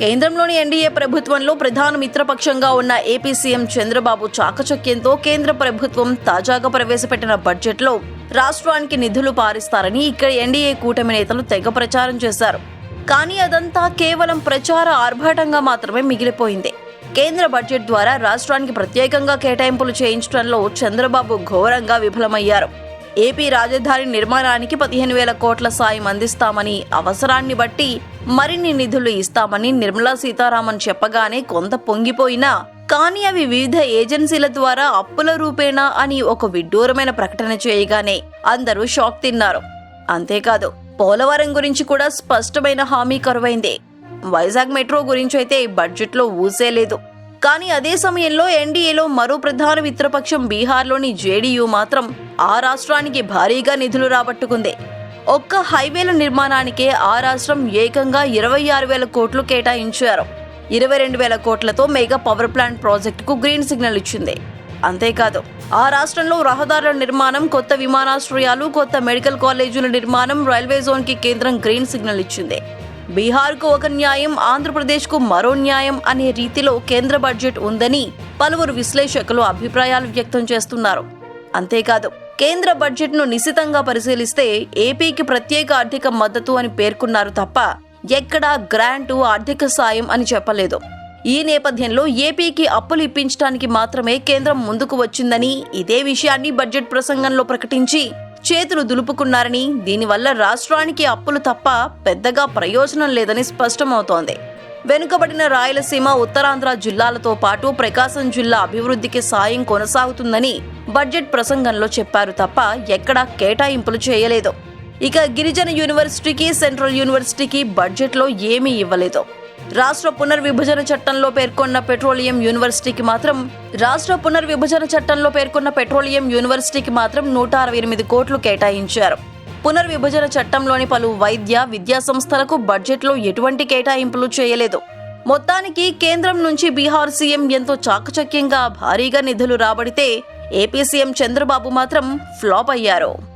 కేంద్రంలోని ఎన్డీఏ ప్రభుత్వంలో ప్రధాన మిత్రపక్షంగా ఉన్న ఏపీ సీఎం చంద్రబాబు చాకచక్యంతో కేంద్ర ప్రభుత్వం తాజాగా ప్రవేశపెట్టిన బడ్జెట్లో రాష్ట్రానికి నిధులు పారిస్తారని ఇక్కడ ఎన్డీఏ కూటమి నేతలు తెగ ప్రచారం చేశారు. కానీ అదంతా కేవలం ప్రచార ఆర్భాటంగా మాత్రమే మిగిలిపోయింది. కేంద్ర బడ్జెట్ ద్వారా రాష్ట్రానికి ప్రత్యేకంగా కేటాయింపులు చేయించడంలో చంద్రబాబు ఘోరంగా విఫలమయ్యారు. ఏపీ రాజధాని నిర్మాణానికి పదిహేను వేల కోట్ల సాయం అందిస్తామని అవసరాన్ని బట్టి మరిన్ని నిధులు ఇస్తామని నిర్మలా సీతారామన్ చెప్పగానే కొంత పొంగిపోయినా కానీ అవి వివిధ ఏజెన్సీల ద్వారా అప్పుల రూపేణా అని ఒక విడ్డూరమైన ప్రకటన చేయగానే అందరూ షాక్ తిన్నారు. అంతేకాదు పోలవరం గురించి కూడా స్పష్టమైన హామీ కరువైంది. వైజాగ్ మెట్రో గురించి అయితే బడ్జెట్లో ఊసే లేదు. కానీ అదే సమయంలో ఎన్డీఏలో మరో ప్రధాన మిత్రపక్షం బీహార్లోని జేడీయూ మాత్రం ఆ రాష్ట్రానికి భారీగా నిధులు రాబట్టుకుంది. ఒక్క హైవేల నిర్మాణానికే ఆ రాష్ట్రం ఏకంగా ఇరవై ఆరు వేల కోట్లు కేటాయించారు. ఇరవై రెండు వేల కోట్లతో మెగా పవర్ ప్లాంట్ ప్రాజెక్టుకు గ్రీన్ సిగ్నల్ ఇచ్చింది. అంతేకాదు ఆ రాష్ట్రంలో రహదారుల నిర్మాణం కొత్త విమానాశ్రయాలు కొత్త మెడికల్ కాలేజీల నిర్మాణం రైల్వే జోన్కి కేంద్రం గ్రీన్ సిగ్నల్ ఇచ్చింది. బీహార్కు ఒక న్యాయం ఆంధ్రప్రదేశ్కు మరో న్యాయం అనే రీతిలో కేంద్ర బడ్జెట్ ఉందని పలువురు విశ్లేషకులు అభిప్రాయాలు వ్యక్తం చేస్తున్నారు. అంతేకాదు కేంద్ర బడ్జెట్ను నిశితంగా పరిశీలిస్తే ఏపీకి ప్రత్యేక ఆర్థిక మద్దతు అని పేర్కొన్నారు తప్ప ఎక్కడా గ్రాంటు ఆర్థిక సాయం అని చెప్పలేదు. ఈ నేపథ్యంలో ఏపీకి అప్పులు ఇప్పించడానికి మాత్రమే కేంద్రం ముందుకు వచ్చిందని ఇదే విషయాన్ని బడ్జెట్ ప్రసంగంలో ప్రకటించి చేతులు దులుపుకున్నారని దీనివల్ల రాష్ట్రానికి అప్పులు తప్ప పెద్దగా ప్రయోజనం లేదని స్పష్టమవుతోంది. వెనుకబడిన రాయలసీమ ఉత్తరాంధ్ర జిల్లాలతో పాటు ప్రకాశం జిల్లా అభివృద్ధికి సాయం కొనసాగుతుందని బడ్జెట్ ప్రసంగంలో చెప్పారు తప్ప ఎక్కడా కేటాయింపులు చేయలేదు. ఇక గిరిజన యూనివర్సిటీకి సెంట్రల్ యూనివర్సిటీకి బడ్జెట్లో ఏమీ ఇవ్వలేదు. రాష్ట్ర పునర్విభజన చట్టంలో పేర్కొన్న పెట్రోలియం యూనివర్సిటీకి మాత్రం రాష్ట్ర పునర్విభజన చట్టంలో పేర్కొన్న పెట్రోలియం యూనివర్సిటీకి మాత్రం నూట అరవై ఎనిమిది కోట్లు కేటాయించారు. పునర్విభజన చట్టంలోని పలు వైద్య విద్యా సంస్థలకు బడ్జెట్లో ఎటువంటి కేటాయింపులు చేయలేదు. మొత్తానికి కేంద్రం నుంచి బీహార్ సీఎం ఎంతో చాకచక్యంగా భారీగా నిధులు రాబడితే ఏపీ సీఎం చంద్రబాబు మాత్రం ఫ్లాప్ అయ్యారు.